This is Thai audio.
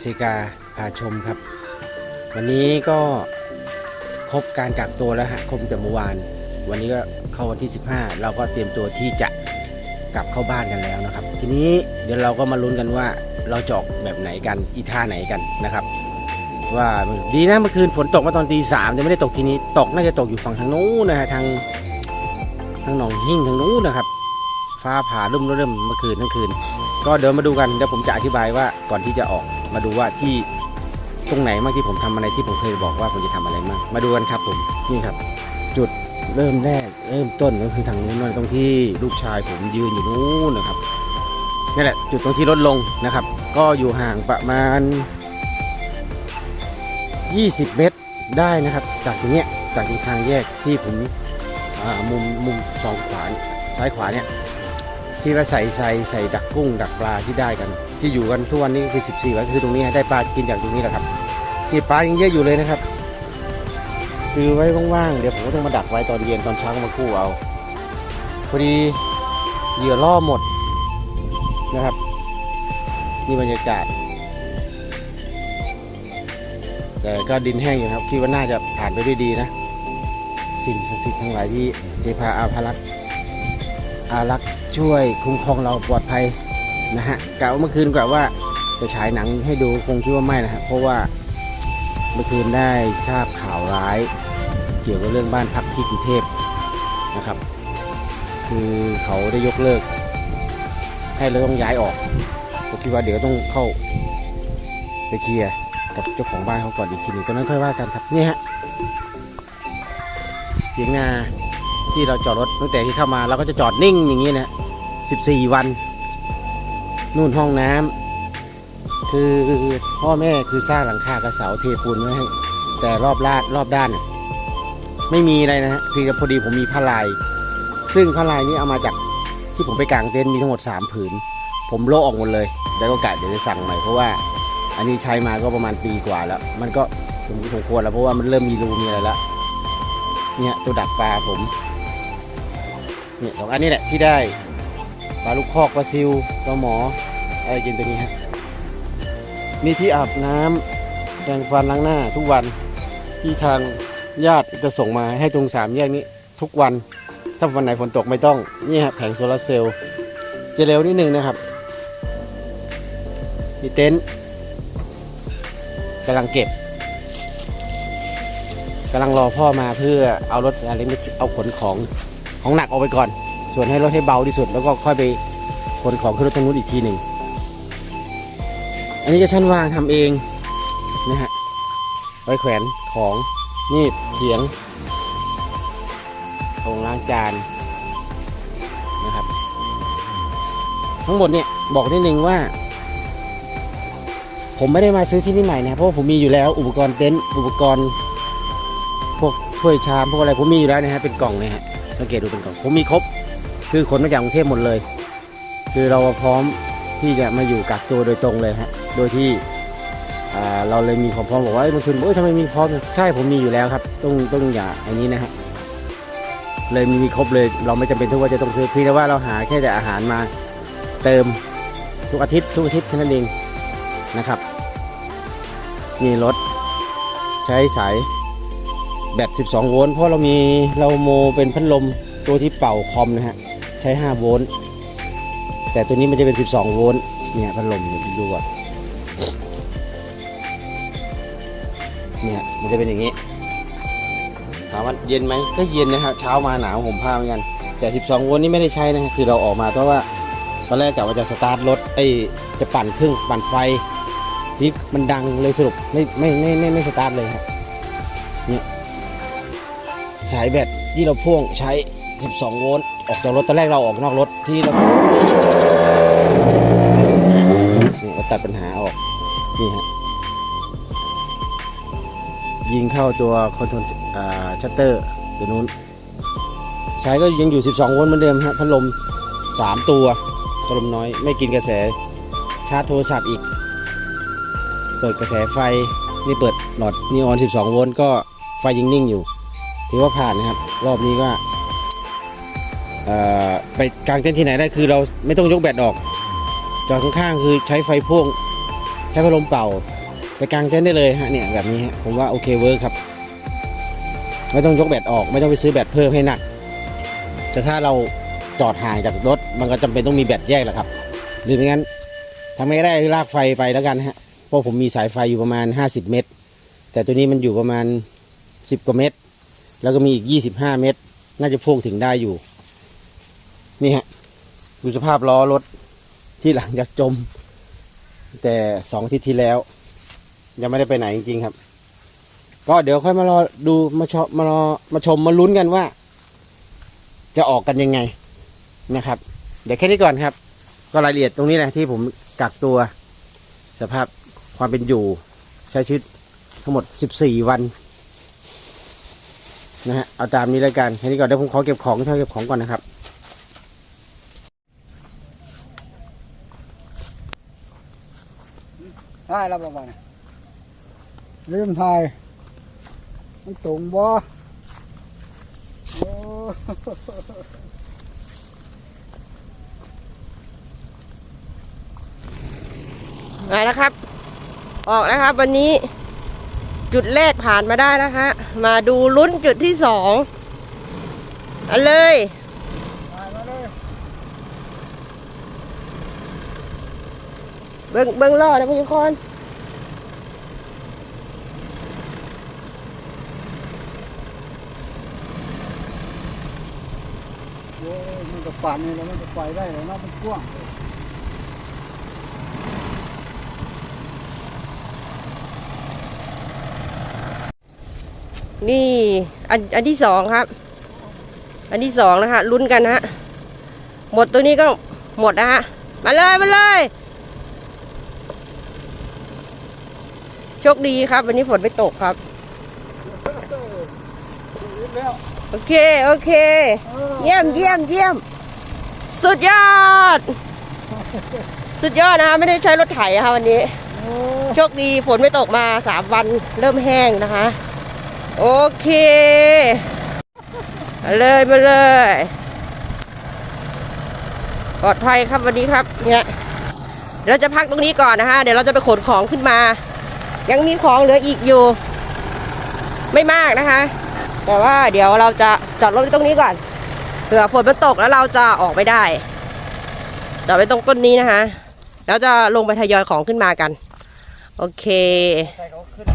เซกาพาชมครับ วันนี้ก็ครบการกักตัวแล้วฮะครบแต่เมื่อวาน วันนี้ก็เข้าวันที่ 15 เราก็เตรียมตัวที่จะกลับเข้าบ้านกันแล้วนะครับ ทีนี้เดี๋ยวเราก็มาลุ้นกันว่าเราจะออกแบบไหนกันอีท่าไหนกันนะครับ ว่าดีนะเมื่อคืนฝนตกมาตอนตีสามแต่ไม่ได้ตกทีนี้ตกน่าจะตกอยู่ฝั่งทางนู้นนะฮะทางทางหนองหิ่งทางนู้นนะครับ ฟ้าผ่ารุ่มเริ่มเมื่อคืนทั้งคืน ก็เดี๋ยวมาดูกันเดี๋ยวผมจะอธิบายว่าก่อนที่จะออก มาดูว่าที่ตรงไหนบ้างที่ผมทำอะไรที่ผมเคยบอกว่าผมจะทำอะไรบ้างมาดูกันครับผมนี่ครับ จุดเริ่มแรก เริ่มต้นก็คือทางนู้นนะตรงที่ลูกชายผมยืนอยู่นู้นนะครับนี่แหละจุดตรงที่ลดลงนะครับ ก็อยู่ห่างประมาณ 20 เมตรได้นะครับ จากตรงเนี้ยจากทางแยกที่ผมมุมมุมสองขวาเนี่ยซ้ายขวาเนี่ย ที่ว่าใส่ใส่ใส่ดักกุ้งดักปลาที่ได้กัน ที่อยู่กันทุกวันนี้คือ 14วันคือตรงนี้ได้ปลากินจากตรงนี้แหละครับที่ปลายังเยอะอยู่เลยนะครับ คือไว้ว่างๆเดี๋ยวผมก็ต้องมาดักไว้ตอนเย็นตอนเช้าก็มากู้เอาพอดีเหยื่อล่อหมดนะครับนี่บรรยากาศ แต่ก็ดินแห้งอยู่ครับคิดว่าน่าจะผ่านไปด้วยดีนะ สิ่งศักดิ์สิทธิ์ทั้งหลายที่เทพาอาภารักษ์ อารักษ์ช่วยคุ้มครองเราปลอดภัยนะฮะกะว่าเมื่อคืนกะว่าจะฉายหนังให้ดูคงคิดว่าไม่นะฮะเพราะว่าเมื่อคืนได้ทราบข่าวร้าย เกี่ยวกับเรื่องบ้านพักที่กรุงเทพนะครับ คือเขาได้ยกเลิก ให้เราต้องย้ายออกผมคิดว่าเดี๋ยวต้องเข้าไปเคลียร์กับเจ้าของบ้านเขาก่อนอีกทีนึงตอนนั้นค่อยว่ากันครับนี่ฮะเสียงนา ที่เราจอดรถตั้งแต่ที่เข้ามาเราก็จะจอดนิ่งอย่างนี้นะ14วัน นู่นห้องน้ำคือพ่อแม่คือสร้างหลังคากระเสาเทปูนไว้ให้แต่รอบลาดรอบด้านไม่มีอะไรนะฮะคือพอดีผมมีผ้าลาย ซึ่งผ้าลายนี้เอามาจากที่ผมไปกางเต็นท์มีทั้งหมด3ผืน ผมโลออกหมดเลย แล้วก็กะเดี๋ยวจะสั่งใหม่เพราะว่าอันนี้ใช้มาก็ประมาณปีกว่าแล้ว มันก็สมสมควรแล้วเพราะว่ามันเริ่มมีรูมีอะไรแล้วเนี่ยตัวดักปลาผม เนี่ยสองอันนี้แหละที่ได้ปลาลูกคอกปลาซิวปลาหมออะไรกินตัวนี้ฮะนี่ที่อาบน้ำแปรงฟันล้างหน้าทุกวันที่ทางญาติจะส่งมาให้ตรงสามแยกนี้ทุกวัน ถ้าวันไหนฝนตกไม่ต้อง นี่ฮะแผงโซลาร์เซลล์จะเร็วนิดนึงนะครับ มีเต็นท์กำลังเก็บกำลังรอพ่อมาเพื่อเอารถอะไรไม่เอาขนของ ของหนักออกไปก่อน ส่วนให้รถให้เบาที่สุด แล้วก็ค่อยไปขนของขึ้นรถตรงนู้นอีกทีหนึ่ง อันนี้ก็ชั้นวางทำเองนะฮะ ไว้แขวนของนี่เขียงโองล้างจานนะครับ ทั้งหมดเนี่ยบอกนิดนึงว่า ผมไม่ได้มาซื้อที่นี่ใหม่นะเพราะผมมีอยู่แล้วอุปกรณ์เต็นท์อุปกรณ์พวกถ้วยชามพวกอะไรผมมีอยู่แล้วนะฮะเป็นกล่องเลยฮะ สังเกตดูเป็นกล่องผมมีครบ คือขนมาจากกรุงเทพหมดเลย คือเราพร้อมที่จะมาอยู่กักตัวโดยตรงเลยฮะโดยที่เราเลยมีความพร้อมบอกว่าเอ้ยบางคนบอกเอ้ยทำไมมีพร้อมใช่ผมมีอยู่แล้วครับ ต้องต้องอย่าอันนี้นะฮะเลยมีมีครบเลยเราไม่จำเป็นทุกว่าจะต้องซื้อเพียงแต่ว่าเราหาแค่แต่อาหารมาเติมทุกอาทิตย์ทุกอาทิตย์แค่นั้นเองนะครับ มีรถใช้สาย แบต 12 โวลต์เพราะเรามีเราโมเป็นพัดลมตัวที่เป่าคอมนะฮะ ใช้ 5 โวลต์แต่ตัวนี้มันจะเป็น 12 โวลต์เนี่ยพัดลมเนี่ยดูก่อนเนี่ยมันจะเป็นอย่างนี้ถามว่าเย็นไหมก็เย็นนะครับเช้ามาหนาวผมผ้าเหมือนกัน แต่ 12 โวลต์นี่ไม่ได้ใช้นะคือเราออกมาเพราะว่าตอนแรกกะว่าจะสตาร์ทรถไอ้จะปั่นเครื่องปั่นไฟนี่มันดังเลยสรุปไม่ไม่ไม่ไม่ไม่สตาร์ทเลยครับเนี่ย สายแบตที่เราพ่วงใช้ 12 โวลต์ออกจากรถตอนแรกเราออกนอกรถที่เราเราตัดปัญหาออก นี่ฮะยิงเข้าตัวคอนโทรลชัตเตอร์ตัวนู้นใช้ก็ยังอยู่ 12 โวลต์เหมือนเดิมฮะพัดลม 3 ตัวพัดลมน้อยไม่กินกระแสชาร์จโทรศัพท์อีก เปิดกระแสไฟนี่เปิดหลอดนีออน 12 โวลต์ก็ไฟยังนิ่งอยู่ ถือว่าผ่านนะครับ รอบนี้ก็ไปกางเต็นท์ที่ไหนได้คือเราไม่ต้องยกแบตออก จอดข้างๆคือใช้ไฟพ่วงแทช้พัดลมเป่า ไปกางเต็นท์ได้เลยฮะเนี่ยแบบนี้ผมว่าโอเคเวิร์คครับ ไม่ต้องยกแบตออก ไม่ต้องไปซื้อแบตเพิ่มให้หนัก แต่ถ้าเราจอดห่างจากรถมันก็จำเป็นต้องมีแบตแยกแหละครับ หรือไม่งั้นทำไม่ได้ลากไฟไปแล้วกันฮะเพราะผมมีสายไฟอยู่ประมาณ 50 เมตร แต่ตัวนี้มันอยู่ประมาณ 10 กว่าเมตร แล้วก็มีอีก25เมตร น่าจะพ่วงถึงได้อยู่ นี่ฮะดูสภาพล้อรถที่หลังจากจม แต่สองทิตย์ที่แล้ว ยังไม่ได้ไปไหนจริงๆครับ ก็เดี๋ยวค่อยมารอดูมาชมมารอมาชมมาลุ้นกันว่า จะออกกันยังไงนะครับ เดี๋ยวแค่นี้ก่อนครับ ก็รายละเอียดตรงนี้แหละที่ผมกักตัว สภาพความเป็นอยู่ใช้ชีวิตทั้งหมด 14 วัน นะฮะเอาตามนี้แล้วกันแค่นี้ก่อนเดี๋ยวผมขอเก็บของเท่าเก็บของก่อนนะครับได้แล้วบ่บ่เนี่ยลืมถ่ายมันตรงบ่โอ้มาแล้วครับ ออกแล้วครับวันนี้ จุดแรกผ่านมาได้นะคะ มาดูลุ้นจุดที่สองเอาเลยเลยเบิ้งเบิ้งล่อนะพี่คอนโอ้ยมันก็ปั่นนี่แล้วมันจะไปได้แล้วเนาะมันกว้าง นี่อันอันที่สองครับ อันที่สองนะคะลุ้นกันฮะหมดตัวนี้ก็หมดนะฮะมาเลยมาเลยโชคดีครับ วันนี้ฝนไม่ตกครับ โอเค โอเค เยี่ยมเยี่ยมเยี่ยม สุดยอด สุดยอดนะคะไม่ได้ใช้รถไถนะคะวันนี้ โชคดีฝนไม่ตกมาสามวันเริ่มแห้งนะคะ โอเค มาเลยมาเลยปลอดภัยครับวันนี้ครับเนี่ยเดี๋ยวเราจะพักตรงนี้ก่อนนะคะ เดี๋ยวเราจะไปขนของขึ้นมา ยังมีของเหลืออีกอยู่ ไม่มากนะคะ แต่ว่าเดี๋ยวเราจะจอดรถไว้ตรงนี้ก่อนเผื่อฝนมันตกแล้วเราจะออกไม่ได้จอดไว้ตรงต้นนี้นะคะ แล้วจะลงไปทยอยของขึ้นมากัน โอเคใส่เขาขึ้น